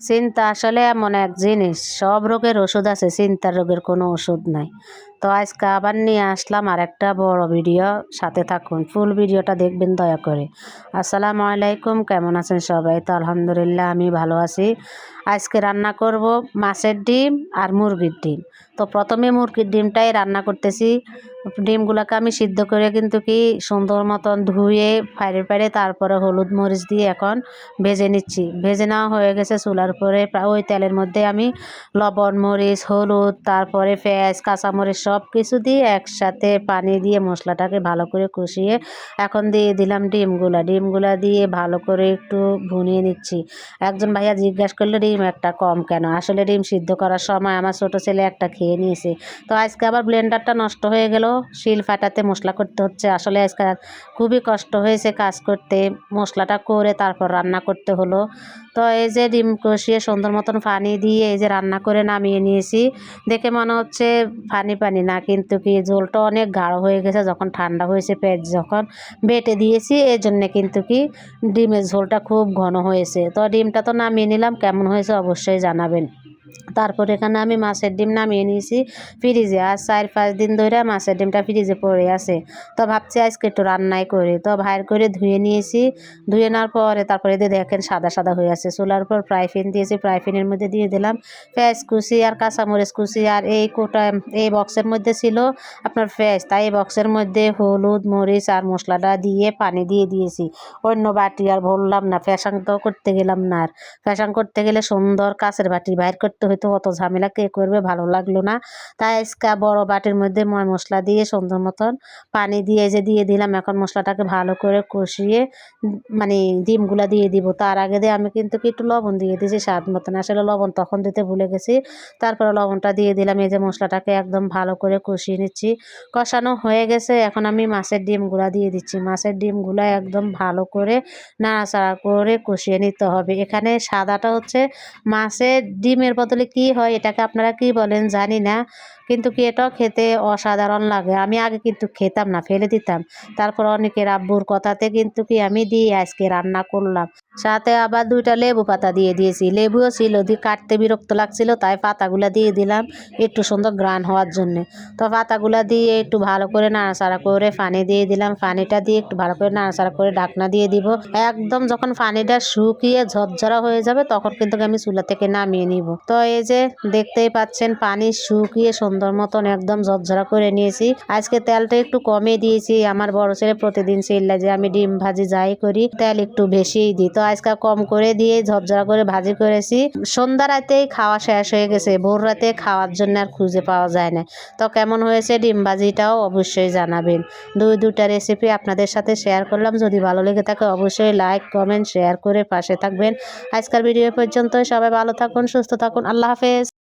চিন্তা আসলে এমন এক জিনিস সব রোগের ওষুধ আছে চিন্তার রোগের কোনো ওষুধ নাই। তো আজকে আবার নিয়ে আসলাম আর একটা বড় ভিডিও, সাথে থাকুন, ফুল ভিডিওটা দেখবেন দয়া করে। আসসালামু আলাইকুম, কেমন আছেন সবাই? তো আলহামদুলিল্লাহ আমি ভালো আছি। আজকে রান্না করব মাছের ডিম আর মুরগির ডিম। তো প্রথমে মুরগির ডিমটাই রান্না করতেছি। ডিমগুলোকে আমি সিদ্ধ করে কিন্তু কি সুন্দর মতন ধুয়ে, ফাইরে ফাইরে তারপরে হলুদ মরিচ দিয়ে এখন ভেজে নিচ্ছি। ভেজে নেওয়া হয়ে গেছে চুলার পরে ওই তেলের মধ্যে আমি লবণ, মরিচ, হলুদ, তারপরে পেঁয়াজ, কাঁচামরিচ সব কিছু দিয়ে একসাথে পানি দিয়ে মশলাটাকে ভালো করে কষিয়ে এখন দিয়ে দিলাম ডিমগুলা। ডিমগুলা দিয়ে ভালো করে একটু ভুনিয়ে নিচ্ছি। একজন ভাইয়া জিজ্ঞাসা করল, ডিম একটা কম কেন? আসলে ডিম সিদ্ধ করার সময় আমার ছোটো ছেলে একটা খেয়ে নিয়েছে। তো আজকে আবার ব্লেন্ডারটা নষ্ট হয়ে গেল, শিল ফাটাতে মশলা করতে হচ্ছে। আসলে আজকে খুবই কষ্ট হয়েছে কাজ করতে, মশলাটা করে তারপর রান্না করতে হলো। তো এই যে ডিম কষিয়ে সুন্দর মতন পানি দিয়ে এই যে রান্না করে নামিয়ে নিয়েছি, দেখে মনে হচ্ছে পানি পানি না কিন্তু কি ঝোলটা অনেক গাঢ় হয়ে গেছে, যখন ঠান্ডা হয়েছে পেঁয়াজ যখন বেটে দিয়েছি এই জন্যে কিন্তু কি ডিমের ঝোলটা খুব ঘন হয়েছে। তো ডিমটা তো নামিয়ে নিলাম, কেমন হয়েছে অবশ্যই জানাবেন। তারপর এখানে আমি মাছের ডিম নামিয়ে নিয়েছি ফ্রিজে, আর চার পাঁচ দিন ধরে মাছের ডিমটা ফ্রিজে পড়ে আছে। তো ভাবছি আজকে একটু রান্নাই করি। তো ভাইর করে ধুয়ে নিয়েছি। ধুয়ে নেওয়ার পরে তারপরে দিয়ে দেখেন সাদা সাদা হয়ে আছে। চুলার উপর ফ্রাই প্যান দিয়েছি। ফ্রাই প্যানের মধ্যে দিয়ে দিলাম পেঁয়াজ কুচি আর কাঁচামরিচ কুচি। আর এই কোটা, এই বক্সের মধ্যে ছিল আপনার পেঁয়াজ। তাই এই বক্সের মধ্যে হলুদ, মরিচ আর মশলাটা দিয়ে পানি দিয়ে দিয়েছি। অন্য বাটি আর ভরলাম না ফ্যাশাং তো করতে গেলাম না আর। ফ্যাশাং করতে গেলে সুন্দর কাঁচের বাটি। বাইর করতে হইতো, অত ঝামেলা কে করবে ভালো লাগল না। তাই আজকে বড় বাটির মধ্যে ময় মশলা দিয়ে সুন্দর মতন পানি দিয়ে যে দিয়ে দিলাম, এখন মশলাটাকে ভালো করে কষিয়ে মানে ডিমগুলা দিয়ে দিব। তার আগে দিয়ে আমি কিন্তু একটু লবণ দিয়ে দিয়েছি, স্বাদ মতন। আসলে লবণ তখন দিতে ভুলে গেছি। তারপরে লবণটা দিয়ে দিলাম, এই যে মশলাটাকে একদম ভালো করে কষিয়ে নিচ্ছি। কষানো হয়ে গেছে, এখন আমি মাছের ডিমগুলা দিয়ে দিচ্ছি। মাছের ডিমগুলা একদম ভালো করে নাড়াচাড়া করে কষিয়ে নিতে হবে। এখানে সাদাটা হচ্ছে মাছের ডিমের বদলে কি হয়, এটাকে আপনারা কি বলেন জানি না। কিন্তু কি এটাও খেতে অসাধারণ লাগে। আমি আগে কিন্তু খেতাম না, ফেলে দিতাম। তারপর অনেকের আব্বুর কথাতে কিন্তু কি আমি দিয়ে আজকে রান্না করলাম। সাথে আবার দুইটা লেবু পাতা দিয়ে দিয়েছি। লেবুও ছিল দিয়ে কাটতে বিরক্ত লাগছিল, তাই পাতাগুলা দিয়ে দিলাম একটু সুন্দর গ্রান হওয়ার জন্যে। তো পাতাগুলা দিয়ে একটু ভালো করে নাড়াচাড়া করে পানি দিয়ে দিলাম। পানিটা দিয়ে একটু ভালো করে নাড়াচাড়া করে ঢাকনা দিয়ে দিব। একদম যখন পানিটা শুকিয়ে ঝরঝরা হয়ে যাবে, তখন কিন্তু আমি চুলা থেকে নামিয়ে নিব। তো এই যে দেখতেই পাচ্ছেন, পানি শুকিয়ে সুন্দর মতন একদম ঝরঝরা করে নিয়েছি। আজকে তেলটা একটু কমে দিয়েছি। আমার বড় ছেলে প্রতিদিন চিল্লা যে আমি ডিম ভাজি যাই করি, তেল একটু বেশিই দিই। তো আজকে কম করে দিয়ে ঝরঝরা করে ভাজি করেছি। সন্ধ্যা রাতেই খাওয়া শেষ হয়ে গেছে। ভোর রাতে খাওয়ার জন্য আর খুঁজে পাওয়া যায় না। তো কেমন হয়েছে ডিম ভাজিটাও অবশ্যই জানাবেন। দুই দুটা রেসিপি আপনাদের সাথে শেয়ার করলাম। যদি ভালো লেগে থাকে অবশ্যই লাইক কমেন্ট শেয়ার করে পাশে থাকবেন। আজকাল ভিডিও পর্যন্ত সবাই ভালো থাকুন, সুস্থ থাকুন। আল্লাহ হাফেজ।